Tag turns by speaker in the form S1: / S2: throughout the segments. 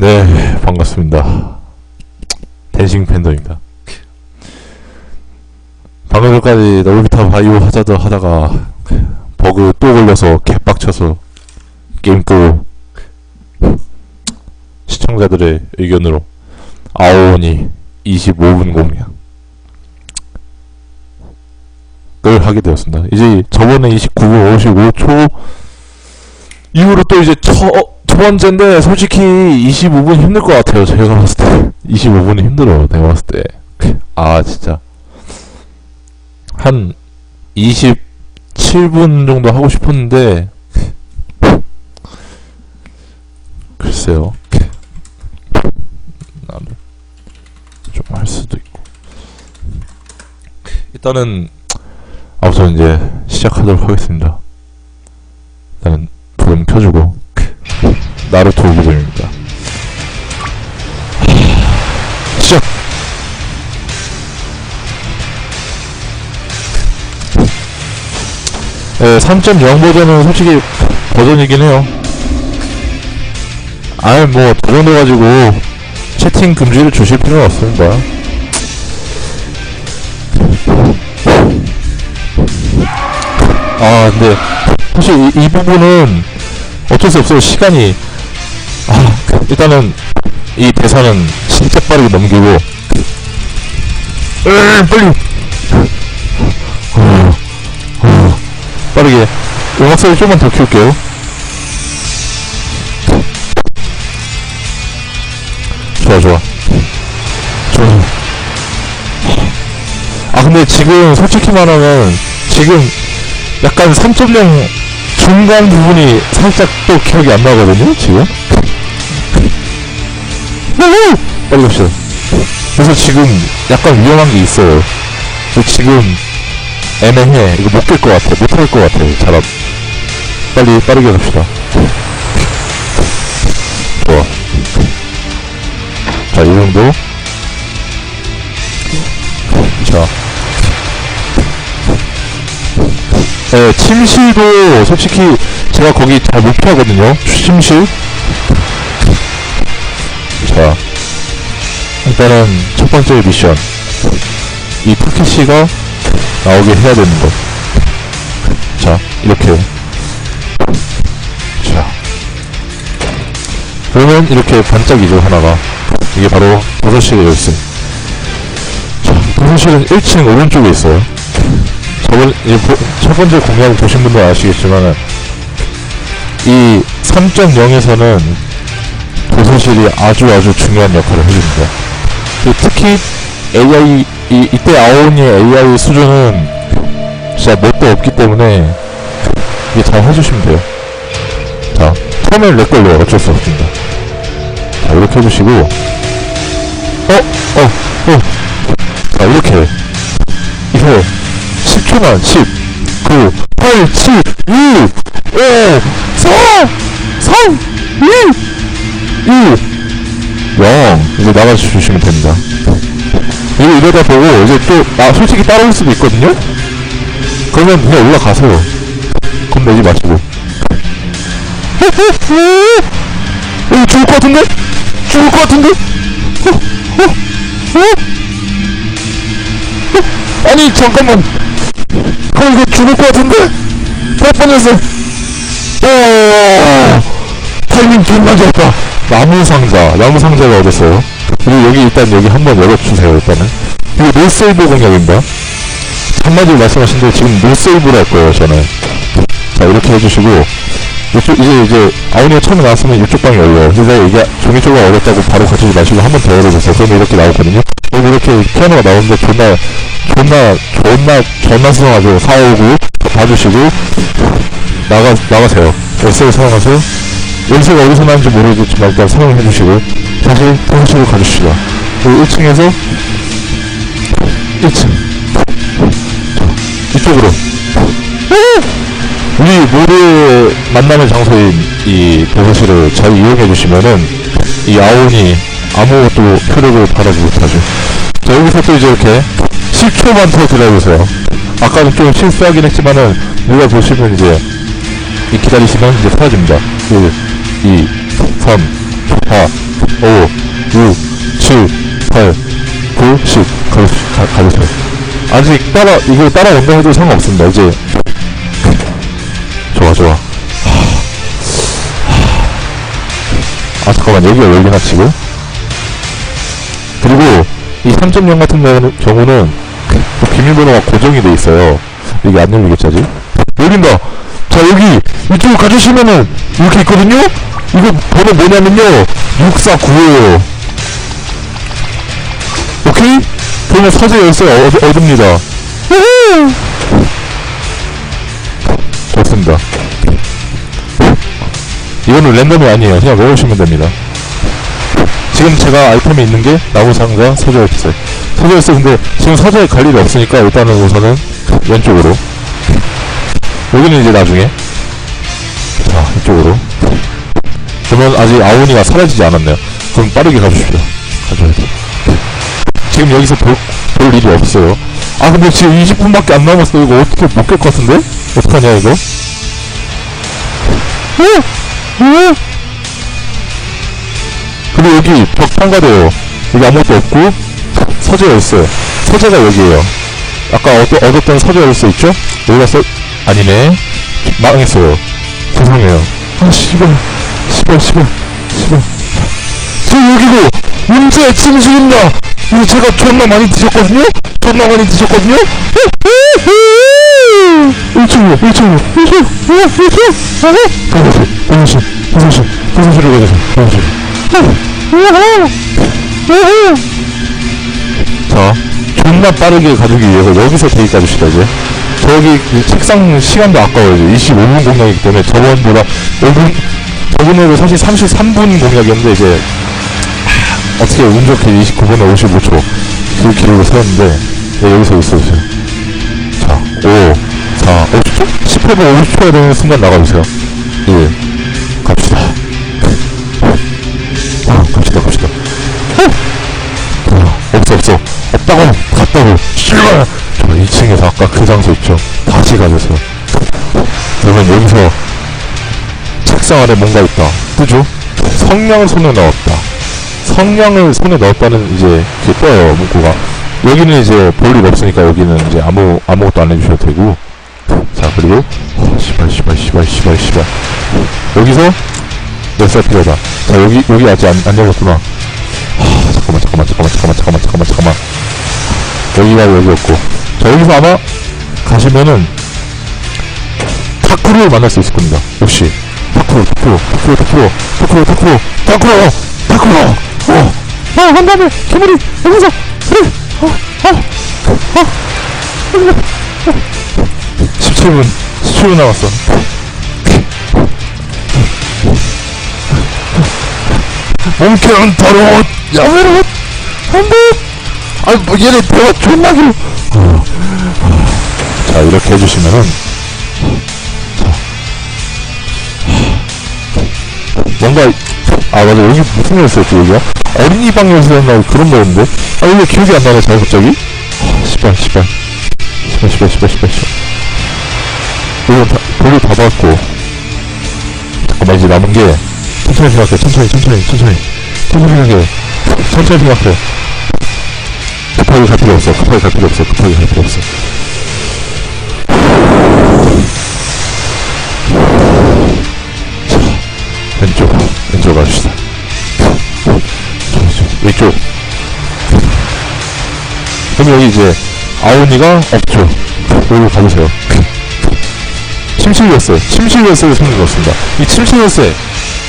S1: 네, 반갑습니다. 댄싱 팬더입니다. 방금 전까지 너블비타 바이오 하자드 하다가 버그 또 걸려서 개빡쳐서 게임 끄고 시청자들의 의견으로 아오니 25분 공략 을 하게 되었습니다. 이제 저번에 29분 55초 이후로 또 이제 첫, 두 번째인데 솔직히 25분 힘들 것 같아요. 제가 봤을 때 25분이 힘들어요. 내가 봤을 때. 아 진짜 한 27분 정도 하고 싶었는데 글쎄요. 나는 좀할 수도 있고 일단은 아무튼 이제 시작하도록 하겠습니다. 켜주고 나루토 부분입니다. 시작! 네, 3.0 버전은 솔직히 버전이긴 해요. 아니 뭐, 그 정도 가지고 채팅 금지를 주실 필요는 없습니다. 아, 근데 사실 이, 이 부분은 어쩔 수 없어요. 시간이 아, 일단은 이 대사는 진짜 빠르게 넘기고 으, 빨리 어, 어, 빠르게 음악 소리 좀만 더 키울게요. 좋아 좋아 좋아. 아 근데 지금 솔직히 말하면 지금 약간 3.0 중간 부분이 살짝 또 기억이 안 나거든요, 지금? 빨리 갑시다. 그래서 지금 약간 위험한 게 있어요. 지금 애매해. 이거 못 깰 것 같아. 못 할 것 같아. 잘함. 빨리, 빠르게 갑시다. 좋아. 자, 이 정도. 자. 네, 침실도 솔직히 제가 거기 잘 못 피하거든요. 침실. 자, 일단은 첫 번째 미션. 이 타케시가 나오게 해야 되는 거. 자, 이렇게. 자. 그러면 이렇게 반짝이죠, 하나가. 이게 바로 도서실의 열쇠. 자, 도서실은 1층 오른쪽에 있어요. 저번 첫 번째 공략을 보신 분도 아시겠지만은 이 3.0에서는 도서실이 아주 아주 중요한 역할을 해줍니다. 그 특히 AI 이, 이때 아오니의 AI 수준은 진짜 뭣도 없기 때문에 이게 잘 해주시면 돼요. 자, 처음엔 렉 걸려요. 어쩔 수 없습니다. 자, 이렇게 해주시고 어? 어? 어? 10초만 10 9 8 7 2 5 4 3 2 1 0 이제 나가주시면 됩니다 이거 이러다 보고 이제 또 아, 솔직히 따라올 수도 있거든요 그러면 그냥 올라가세요 겁내지 마시고 어, 죽을 것 같은데? 죽을 것 같은데? 어? 어? 어? 어? 아니 잠깐만 형 이거 죽을 것 같은데? 몇 번이었어? 오 타이밍 존나 좋다 나무 상자 나무 상자가 어딨어요? 그리고 여기 일단 여기 한번 열어주세요 일단은 이거 노세이브 공략입니다 한마디로 말씀하신 대로 지금 노세이브를 할 거예요 저는 자 이렇게 해주시고 이쪽 이제 이제 아우니가 처음에 나왔으면 이쪽 방이 열려요. 근데 이게 종이 쪽이 어렵다고 바로 가지지 마시고 한 번 더 열어주세요. 그러면 이렇게 나오거든요. 그럼 이렇게 피아노가 나오는데 존나 존나 존나 존나 수상하죠. 사오고 봐주시고 나가 나가세요. 열쇠를 사용하세요. 열쇠가 어디서 나는지 모르겠지만 일단 사용해 주시고 다시 통실로 가주시다 그리고 1층에서 1층. 이쪽으로 우리 모두의 만남의 장소인 이 도서실을 잘 이용해 주시면은 이 아온이 아무것도 효력을 발하지 못하죠. 자 여기서 또 이제 이렇게 10초만 더 기다려주세요. 아까는 좀 실수하긴 했지만은 우리가 보시면 이제 이 기다리시면 이제 사라집니다. 1, 2, 3, 4, 5, 6, 7, 8, 9, 10. 가, 가, 가주세요. 아직 따라, 이거 따라온다 해도 상관없습니다. 이제. 아, 잠깐만. 여기가 열리나, 지금? 그리고, 이 3.0 같은 경우는, 그 비밀번호가 고정이 돼 있어요. 이게 안 열리겠지, 열린다! 자, 여기, 이쪽으로 가주시면은, 이렇게 있거든요? 이거 번호 뭐냐면요, 649예요. 오케이? 그러면 서재 열쇠 얻, 얻습니다. 좋습니다. 이거는 랜덤이 아니에요. 그냥 먹으시면 됩니다. 지금 제가 아이템이 있는 게 나무 상자, 서재 열쇠. 서재 열쇠 근데 지금 서재에 갈 일이 없으니까 일단은 우선은 왼쪽으로. 여기는 이제 나중에. 자, 이쪽으로. 그러면 아직 아오니가 사라지지 않았네요. 그럼 빠르게 가주십시오. 가줘야 돼. 지금 여기서 볼, 볼 일이 없어요. 아, 근데 지금 20분밖에 안 남았어. 이거 어떻게 못깰것 같은데? 어떡하냐, 이거? 어? 어? 그리고 여기 벽 통과돼요. 여기 아무것도 없고, 서재가 있어요. 서재가 여기에요. 아까 얻, 얻었던 서재 열쇠 있죠? 여기가 서, 아니네. 망했어요. 죄송해요. 아, 씨발. 씨발, 씨발. 씨발. 저 여기고, 문제 진실입니다! 이거 제가 존나 많이 드셨거든요? 존나 많이 드셨거든요? 1층이요, 1층이요, 1층! 1층! 병실, 병실, 병실, 병실로 가자, 병실. 자, 존나 빠르게 가주기 위해서 여기서 대기 가줍시다, 이제. 저기 그 책상 시간도 아까워요. 이제 25분 공략이기 때문에 저번보다 5분, 저번에도 사실 33분 공략이었는데 이제 하, 어떻게 운 좋게 29분에 55초 그 기록을 세웠는데 네, 여기서 있어주세요. 자, 5, 4, 50초? 18분 50초에 되는 순간 나가주세요. 1, 갑시다. 어, 갑시다, 갑시다. 어, 없어, 없어. 없다고, 갔다고. 저 2층에서 아까 그 장소 있죠? 다시 가주세요. 그러면 여기서 책상 안에 뭔가 있다. 뜨죠? 성냥을 손에 넣었다. 성냥을 손에 넣었다는 이제 떠요, 문구가. 여기는 이제 볼일 없으니까 여기는 이제 아무, 아무것도 안 해주셔도 되고. 자, 그리고, 어, 씨발, 씨발, 씨발, 씨발, 씨발. 여기서 몇살 필요하다. 자, 여기, 여기 아직 안, 안 열렸구나. 하, 잠깐만, 잠깐만, 잠깐만, 잠깐만, 잠깐만, 잠깐만, 잠깐만. 여기가 여기였고. 자, 여기서 아마 가시면은 타쿠를 만날 수 있을 겁니다. 역시. 타쿠로, 타쿠로, 타쿠로, 타쿠로, 타쿠로, 타쿠로, 타쿠로, 타쿠로, 어, 어, 한 다음에 괴물이 여기서, 그래, 어, 어, 어, 어. 17분, 17분 남았어. 몽켜는 더러워, 야외로, 한 번, 아이, 뭐, 얘네 대화 존나 길어. 자, 이렇게 해주시면은, 뭔가 아 맞아. 여기 무슨 열쇠였지 여기가? 어린이 방 열쇠였나 그런 거였는데? 아 이거 기억이 안 나네 잘 갑자기. 아, 씨발 씨발. 씨발 씨발 씨발 씨발 씨발 이거 다 볼을 다 받고. 잠깐만 이제 남은 게 천천히 생각해 천천히 천천히 천천히. 천천히 생각해. 천천히 생각해. 급하게 갈 필요 없어 급하게 갈 필요 없어 급하게 갈 필요 없어. 왼쪽 왼쪽 가봅시다. 왼쪽 그럼 여기 이제 아오니가 없죠. 여기 가보세요 침실 열쇠 침실 열쇠를 손에 넣었습니다. 이 침실 열쇠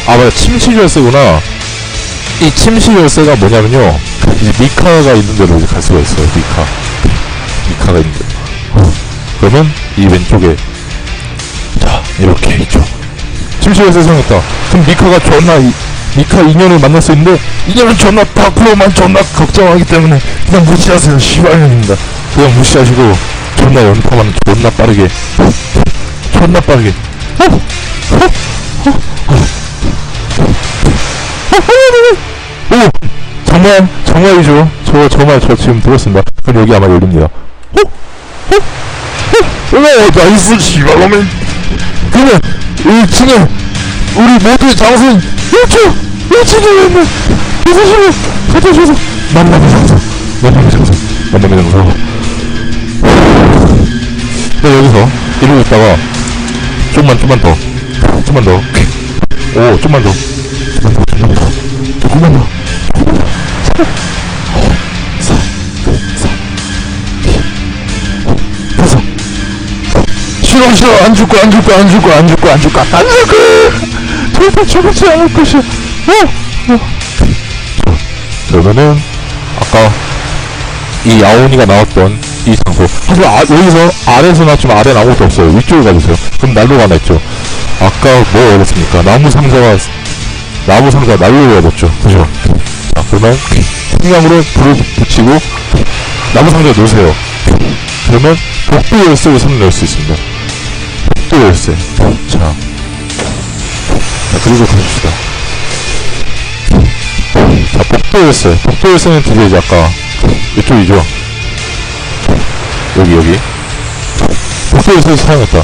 S1: 아 맞아. 침실 열쇠구나. 이 침실 열쇠가 뭐냐면요. 이제 미카가 있는 데로 이제 갈 수가 있어요. 미카. 미카가 있는 데 그러면 이 왼쪽에 자 이렇게 있죠. 침실에서 생겼다. 그럼 미카가 존나 이, 미카 인연을 만날 수 있는데 인연은 존나 다크로만 존나 걱정하기 때문에 그냥 무시하세요. 시발년입니다. 그냥 무시하시고 존나 연타만 존나 빠르게 존나 빠르게 오 정말 정말이죠. 저 정말 저 지금 들었습니다. 그럼 여기 아마 열립니다. 어? 어? 어? 오 나이스 시발놈이 그러면 1층에 우리 모두의 장소인 1층! 1층에 있는 도서실을 가져오셔서 만남의 장소 만남의 장소 만남의 장소 네 여기서 이러고 있다가 좀만 좀만 더 좀만 더 오, 좀만 더. 좀만 더, 좀만 더. 조금만 더. 싫어, 싫어. 안줄 거야, 안줄 거야, 안줄 거야, 안줄 거야, 안줄 거야. 안줄 거야! 절대 죽지 않을 것이야. 어, 어. 그러면은, 아까, 이 아오니가 나왔던 이 장소. 사실 아, 여기서 아래에서 나왔지만 아래는 아무것도 없어요. 위쪽에 가주세요. 그럼 난로가 하나 있죠. 아까 뭐 얻었습니까? 나무 상자가 나무 상자 난로를 얻었죠. 그죠? 자 그러면 식량으로 불을 붙이고 나무 상자 놓으세요. 그러면 복도 열쇠를 손을 넣을 수 있습니다. 복도 열쇠. 자, 자 그리고 가줍시다. 자 복도 열쇠. 복도 열쇠는 드디어 이제 아까 이쪽이죠. 여기 여기. 복도 열쇠를 사용했다.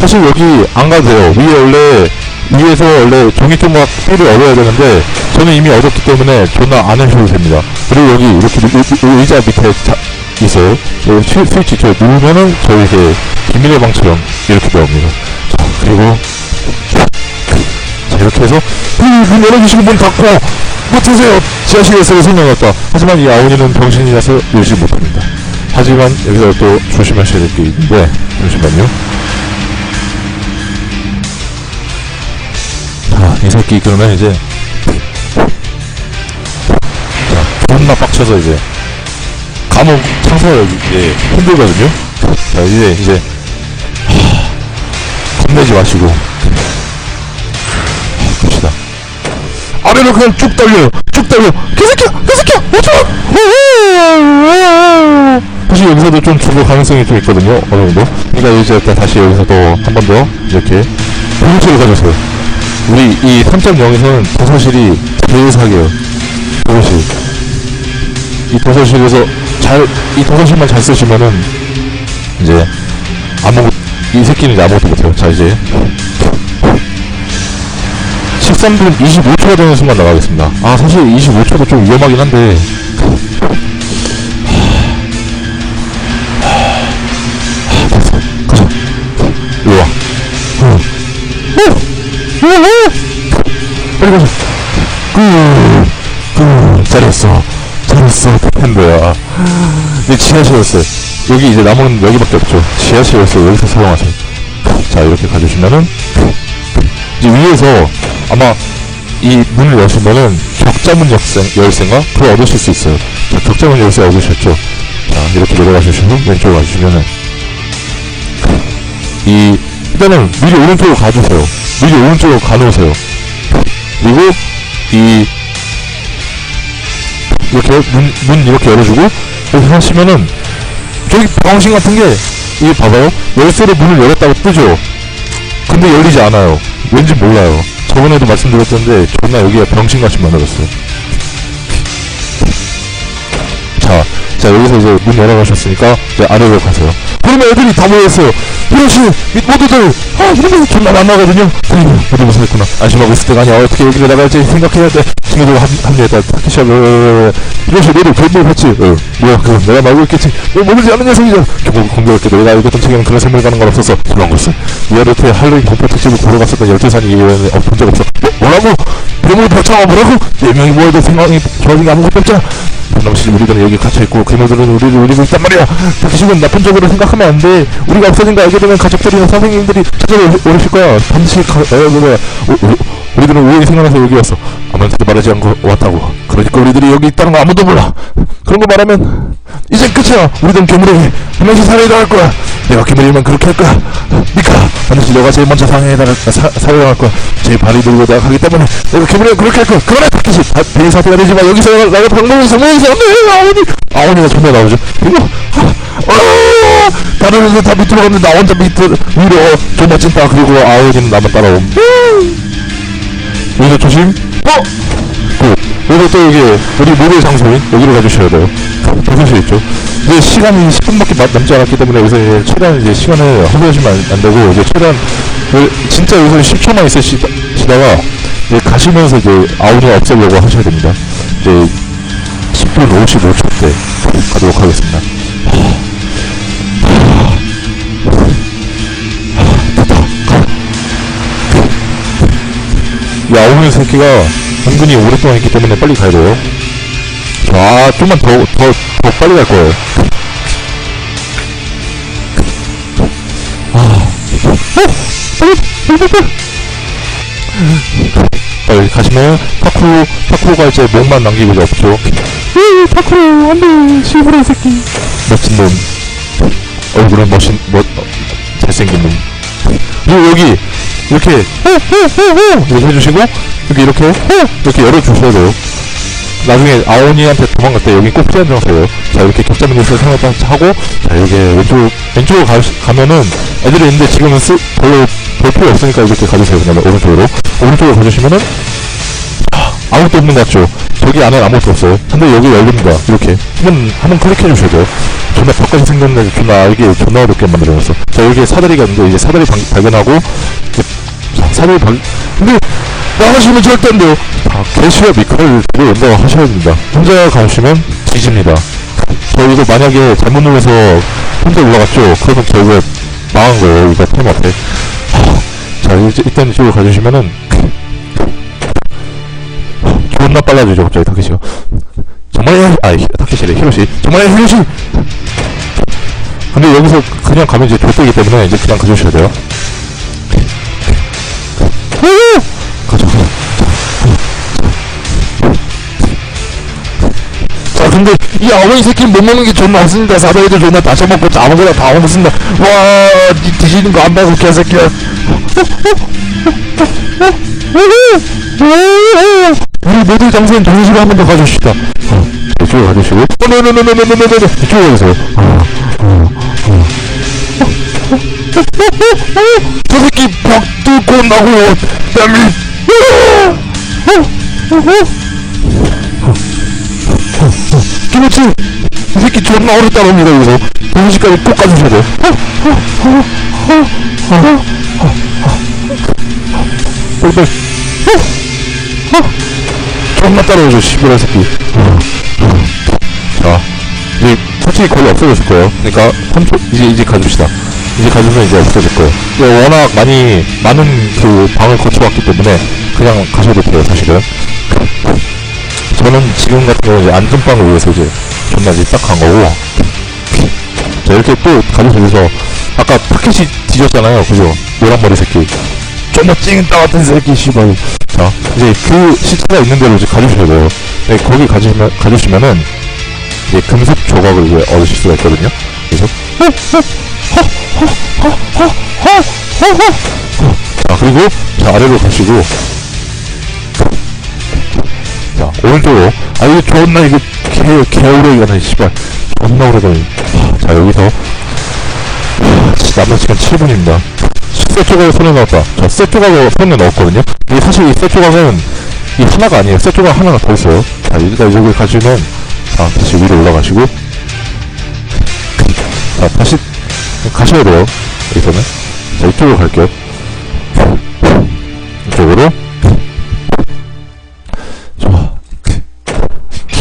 S1: 사실 여기 안 가도 돼요. 위에 원래 위에서 원래 종이 조각 삐를 얻어야 되는데 저는 이미 얻었기 때문에 존나 안 하셔도 됩니다. 그리고 여기 이렇게 의- 의- 의자 밑에 자, 있어요. 여기 스- 스위치 저 누르면은 저희 이렇게 비밀의 방처럼 이렇게 나옵니다. 자 그리고 자 이렇게 해서 음, 문 열어주시고 문 닫고 못 드세요. 지하실에서 설명했다. 하지만 이 아오니는 병신이라서 열지 못합니다. 하지만 여기서 또 조심하셔야 될 게 있는데 잠시만요. 자, 이 새끼 그러면 이제 자, 존나 빡쳐서 이제 감옥 창서를 이제 흔들거든요. 자, 이제 이제 하, 겁내지 마시고 하, 갑시다. 아래로 그냥 쭉 달려요. 쭉 달려. 개새끼야, 개새끼야. 사실 여기서도 좀 죽을 가능성이 좀 있거든요. 어느 정도. 그러니까 이제 일단 다시 여기서도 한번 더 이렇게 보호체를 가져서요. 우리 이 3.0에서는 도서실이 제일 사기예요. 도서실. 이 도서실에서 잘, 이 도서실만 잘 쓰시면은, 이제, 아무것, 이 새끼는 아무것도 못해요. 자, 이제. 13분 25초가 되는 순간 나가겠습니다. 아, 사실 25초도 좀 위험하긴 한데. 가자. 그, 그, 잘했어. 잘했어. 팬더야. 이제 지하실이었어요. 여기 이제 남은 여기밖에 없죠. 지하실이었어요. 여기서 사용하세요. 자, 이렇게 가주시면은, 이제 위에서 아마 이 문을 여시면은 격자문 열쇠, 열쇠인가? 그걸 얻으실 수 있어요. 자, 격자문 열쇠 얻으셨죠? 자, 이렇게 내려가주시고, 왼쪽으로 가주시면은, 이, 일단은 미리 오른쪽으로 가주세요. 미리 오른쪽으로 가놓으세요. 그리고 이 이렇게 문, 문 이렇게 열어주고 이렇게 하시면은 저기 방신 같은 게 이게 봐봐요. 열쇠로 문을 열었다고 뜨죠? 근데 열리지 않아요. 왠지 몰라요. 저번에도 말씀드렸던데 존나 여기가 병신같이 만들었어요. 자, 자 여기서 이제 문 열어가셨으니까 이제 아래로 가세요. 그러면 애들이 다 모여있어요. 이러시 모두들 아 이러면서 존나 만나거든요. 그리고 모두 무서웠구나. 안심하고 있을 때가 아니야. 어떻게 여기를 나갈지 생각해야 돼. 친구들 한 합류했다. 타키샤 이러시 너도 결국했지. 어 뭐야 그럼 내가 말고 있겠지. 너 모르지 않는 녀석이잖아. 결국 공교롭게 내가 알고 있던 책에는 그런 생물 가는 건 없었어. 그런 것은 미아르트의 할로윈 공포 특집을 보러 갔었던 열두산이 이외에는 어, 본적 없어. 뭐, 뭐라고? 괴물 벽차가 뭐라고? 네 명이 모여도 생각이 게 아무것도 없잖아. 남실 우리들은 여기 갇혀있고 괴물들은 우리를 노리고 있단 말이야. 당신은 나쁜 쪽으로 생각하면 안돼. 우리가 없어진 거 알게 되면 가족들이나 선생님들이 찾아오실 거야. 반드시 가, 에, 뭐야 우리들은 우연히 생각나서 여기 왔어 아무한테도 말하지 않고 왔다고. 그러니까 우리들이 여기 있다는 거 아무도 몰라. 그런 거 말하면 이제 끝이야. 우리들은 괴물에게. 한 명씩 살해당할 거야 내가 괴물이면 그렇게 할 거야. 니카 반드시 너가 제일 먼저 상해당할 살해당할 거야. 제일 발이 들고 내가 가기 때문에 내가 괴물이면 그렇게 할 거야. 그만해 타켓이 대인 사태가 되지만 여기서 내가 방법을 성공해서 안돼 아오니 아오니가 존나 나오죠. 그리고 아, 어, 다른 애들 다 밑으로 갔는데 나 혼자 밑으로 위로. 어, 존나 찐다. 그리고 아오니는 나만 따라옴. 여기서 조심. 어! 그, 여기서 또 여기 우리 모델 장소인 여기로 가주셔야 돼요. 도서실 있죠 이제 시간이 10분밖에 남지 않았기 때문에 여기서 이제 최대한 이제 시간을 허비하시면 안, 안 되고 이제 최대한 그 진짜 여기서 10초만 있으시다가 이제 가시면서 이제 아우디를 없애려고 하셔야 됩니다 이제 10분 55초 때 가도록 하겠습니다. 이 아오미 새끼가 은근히 오랫동안 있기 때문에 빨리 가야 돼요. 아, 좀만 더, 더, 더 빨리 갈 거예요. 아, 빨리, 빨리, 빨리, 빨리. 빨리 가시면 파쿠로, 파쿠로가 이제 목만 남기고 이제 없죠. 으, 파쿠로, 안 돼, 시부라 새끼. 멋진 놈. 얼굴은 멋진, 멋, 어, 잘생긴 놈. 그리고 여기, 이렇게, 호, 호, 이렇게 해주시고, 여기 이렇게, 호, 이렇게 열어주셔야 돼요. 나중에 아오니한테 도망갈 때 여기 꼭 피한 장소예요. 자 이렇게 격자민에서 생활 하고 자 여기 왼쪽 왼쪽으로 가, 가면은 애들이 있는데 지금은 쓰, 별로 볼 필요 없으니까 이렇게 가주세요. 그냥 오른쪽으로 오른쪽으로 가주시면은 하, 아무것도 없는 것 같죠. 저기 안에 아무것도 없어요. 근데 여기 열립니다. 이렇게 한번 한번 클릭해 주셔야 돼요. 존나 벽까지 생겼는데 존나 이게 존나 어렵게 만들어놨어. 자 여기 사다리가 있는데 이제 사다리 방, 발견하고 사다리 발 근데 나가시면 절대 안 돼요. 아, 개시와 미카를 연락 하셔야 됩니다. 혼자 가시면 뒤집니다. 저 이거 만약에 잘못 눌러서 혼자 올라갔죠? 그러면 결국에 망한 거예요. 이거 템 앞에. 하, 자, 이제 일단 이쪽으로 가주시면은 존나 빨라지죠, 갑자기 타케시가. 정말, 아, 타케시래, 히로시. 정말 히로시! 근데 여기서 그냥 가면 이제 좆되기 때문에 이제 그냥 가주셔야 돼요. 이 아버지 새끼는 못 먹는 게 존나 없습니다. 사다리도 존나 다 처먹고 아무거나 다 먹습니다. 와, 니 드시는 거 안 봐서 개새끼야. 우리 모두 장소는 동시에 한번 더 가주시다. 어, 이쪽으로 가주시고. 어, 네네네네네네네. 이쪽으로 어. 저 새끼 벽 뚫고 나고 땀이 김치 이 새끼 존나 어렵다 봅니다 여기서 동시까지 꼭 가주셔야. 돼요 빨리빨리 존나 따라오죠 시부라 새끼. 자 이제 솔직히 거의 없어졌을 거예요. 그러니까 3초 이제 이제 가줍시다. 이제 가주면 이제 없어질 거예요. 이게 워낙 많이 많은 그 방을 거쳐왔기 때문에 그냥 가셔도 돼요 사실은 저는 지금 같은 경우 이제 안전빵을 위해서 이제 존나 이제 딱 간 거고. 자 이렇게 또 가주셔서 아까 타켓이 뒤졌잖아요. 그죠? 노란머리 새끼. 존나 찡따 같은 새끼 씨발. 자 이제 그 시체가 있는 대로 이제 가주셔야 돼요. 네, 거기 가주시면 가주시면은 이제 금속 조각을 이제 얻으실 수가 있거든요. 그래서 자 그리고 자 아래로 가시고 자 오른쪽으로. 아 이거 존나 이거 개 개오래 가네 씨발. 존나 오래 가네 하, 자 여기서. 하, 씨, 남은 시간 7분입니다. 쇠 조각을 손에 넣었다 자쇠 조각을 손에 넣었거든요. 이게 사실 이쇠 조각은 이 하나가 아니에요. 쇠 조각 하나가 더 있어요. 자 일단 여기 가시면 자 다시 위로 올라가시고. 자 다시 가셔야 돼요. 여기서는. 자 이쪽으로 갈게요. 이쪽으로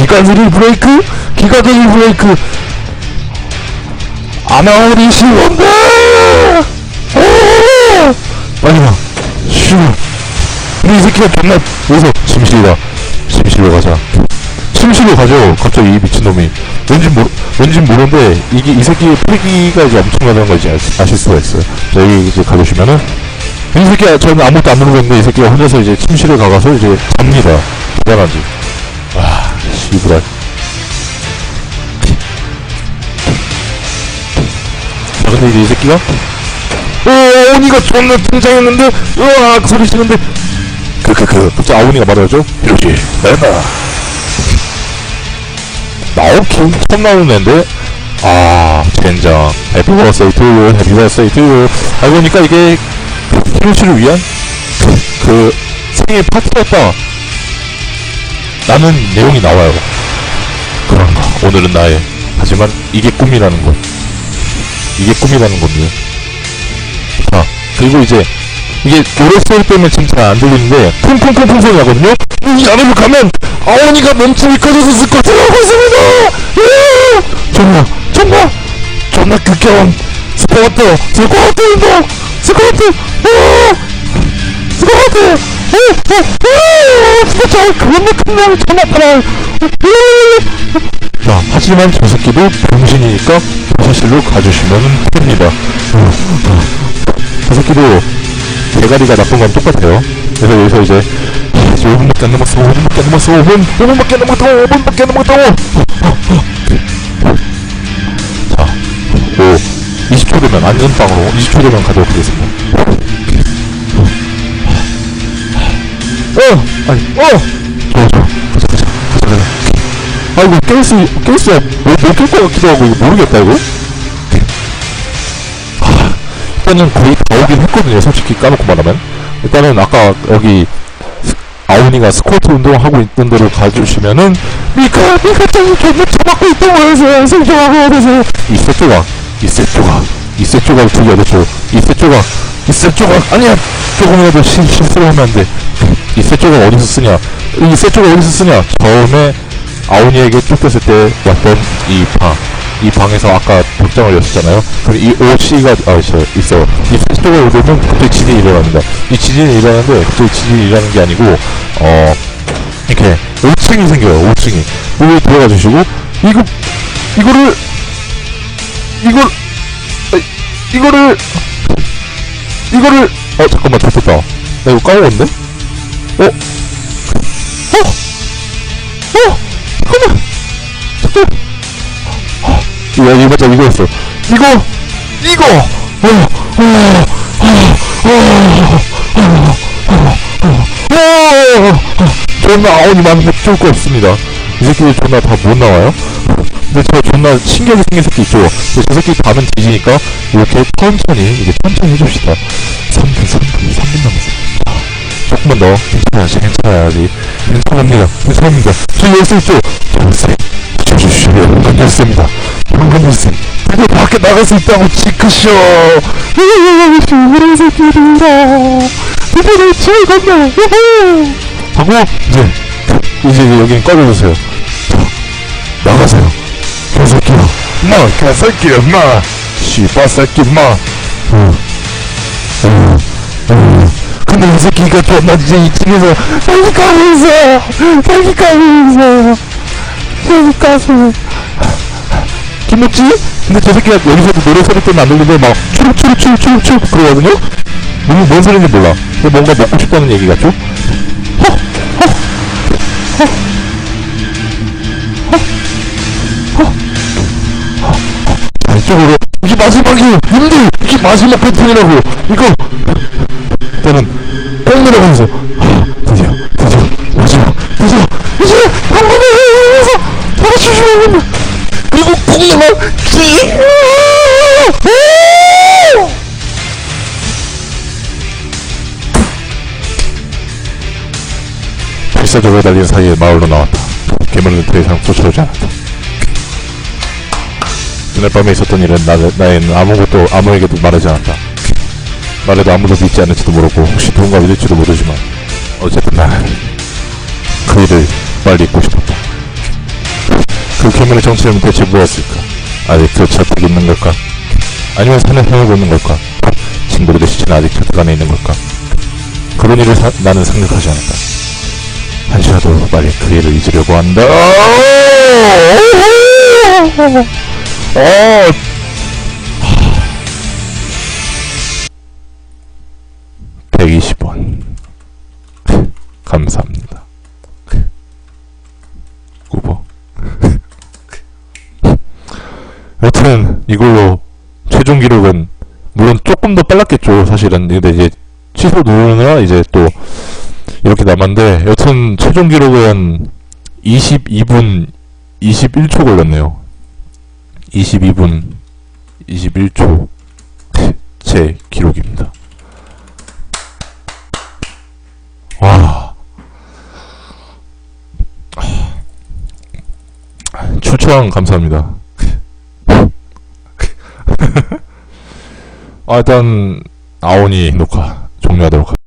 S1: 기가들이 브레이크? 기가들이 브레이크? 아나오리 시 원데! 빨리 와. 씨발 근데 이 새끼가 존나 여기서 침실이다. 침실로 가자. 침실로 가죠. 갑자기 이 미친놈이. 왠지 모르 왠지 모르는데 이게 이 새끼의 패기가 이제 엄청나다는 걸 이제 아- 아실 수가 있어요. 자 여기 이제 가보시면은. 이 새끼가 저는 아무것도 안 누르고 있는데 이 새끼가 혼자서 이제 침실에 가가서 이제 잡니다. 대단하지. 와 씨부라. 자 근데 이제 이 새끼가? 오 오니가 존나 등장했는데? 으악 소리 치는데? 그그그 갑자기 아오니가 말하죠? 이러지. 내가 나오긴 처음 나오는 애인데? 아 젠장. 해피 버스데이 투유 해피 버스데이 투유 알고 보니까 이게 히로시를 위한 그 생일 파티였다 라는 내용이 나와요. 그런가 오늘은 나의 하지만 이게 꿈이라는 것 이게 꿈이라는 겁니다. 자 그리고 이제 이게 노래 소리 때문에 지금 잘 안 들리는데 쿵쿵쿵쿵 소리 나거든요. 이 안으로 가면 아오니가 몸통이 커져서 스쿼트를 하고 있습니다. 예! 정말 정말 존나 극혐. 스쿼트 스쿼트 운동 스쿼트! 스쿼트 자 하지만 저 새끼도 병신이니까 사실로 가주시면 됩니다 어, 어. 저 새끼도 대가리가 나쁜 건 똑같아요. 그래서 여기서 이제 5분밖에 안 남았어, 5분밖에 안 남았어, 5분, 5분밖에 안 남았다고, 5분밖에 안 남았다고. 자, 5, 20초 되면 안전빵으로 20초 되면 가도록 하겠습니다. 어, 아니, 어, 좋아, 좋아, 가자, 가자, 가자, 가자. 아 이거 깰 수, 깰 수, 못깰것 같기도 하고 이거 모르겠다 이거. 일단은 거의 다 오긴 했거든요 솔직히 까놓고 말하면. 일단은 아까 여기 스- 아오니가 스쿼트 운동하고 있던 데로 가주시면은 미카 미카 짱이 존나 쳐맞고 있던 거에서 생존하고 어디서. 이세 조각 이세 조각 이세 조각 두개 어딨죠 이세 조각 이세 조각 아니야. 조금이라도 실, 실수를 하면 안돼 이세 조각 어디서 쓰냐 이세 조각 어디서 쓰냐 처음에 아오니에게 쫓겼을 때 왔던 이 방 이 방에서 아까 벽장을 였었잖아요. 그럼 이 OC가 아 있어 있어. 이 페스티벌 오르면 갑자기 지진이 일어납니다. 이 지진이 일어나는데 갑자기 지진이 일어나는 게 아니고 어 이렇게 5층이 생겨요. 5층이 여기 들어가 주시고 이거 이거를 이걸 아, 이거를 이거를 어 잠깐만 됐다. 나 이거 까먹었는데? 어? 어? 어? 잠깐만 잠깐. 이거 이거 맞아 이거였어 이거 이거 어, 어, 어, 어, 어, 존나 아오니 많은데 좋을 거 없습니다 이 새끼들 존나 다 못 나와요 근데 저 존나 신기하게 생긴 새끼 있죠 근데 저 새끼 가면 뒤지니까 이렇게 천천히 이게 천천히 해줍시다 3분 3분 3분 남았어 조금만 더 괜찮아야지 괜찮아야지 괜찮습니다. 괜찮습니다. 붙여주시오. 연관 열쇠입니다. 연관 열쇠 드디어 밖에 나갈 수 있다고 지크쇼 내 집에 간다 우후 하고 이제 이제 여기는 꺼져주세요. 자 나가세요. 개새끼야 마 개새끼야 마. 씨바 새끼 마. 어. 어. 어. 근데 이 새끼가 존나 이제 2층에서 여기 가고 있어 여기 가고 있어 여기 가서 김옥지? 근데 저 새끼가 여기서도 노래 소리 때문에 안 들리는데 막 추룩추룩추룩추룩 그러거든요? 뭔, 뭔 소리인지 몰라 근데 뭔가 먹고 싶다는 얘기 같죠? 허! 허! 허! 이쪽으로 이게 마지막이에요 님들 이게 마지막 패턴이라고 이거 일단은 꼭 내려가면서 아, 드디어 드디어 마지막 드디어 이제 한 번에 해서 받아주시면 됩니다 그리고 꼭 내려 기 필사적으로 달린 사이에 마을로 나왔다 괴물은 더 이상 쫓아오지 않았다 그날 밤에 있었던 일은 나, 나는 아무것도 아무에게도 말하지 않았다 말해도 아무도 믿지 않을지도 모르고 혹시 누군가 믿을지도 모르지만 어쨌든 나는 그 일을 빨리 잊고 싶었다. 그 괴물의 정체는 대체 무엇일까? 아직 그 저택에 있는 걸까? 아니면 산에 헤매고 있는 걸까? 친구들의 시체는 아직 저택 안에 있는 걸까? 그런 일을 사- 나는 생각하지 않았다. 한시라도 빨리 그 일을 잊으려고 한다. 어, 120원. 감사합니다. 구버. 여튼, 이걸로 최종 기록은, 물론 조금 더 빨랐겠죠, 사실은. 근데 이제 취소 누르느라 이제 또 이렇게 남았는데, 여튼 최종 기록은 22분 21초 걸렸네요. 22분 21초. 제 기록입니다. 와. 추천 감사합니다. 아, 일단, 아오니 녹화 종료하도록 하겠습니다.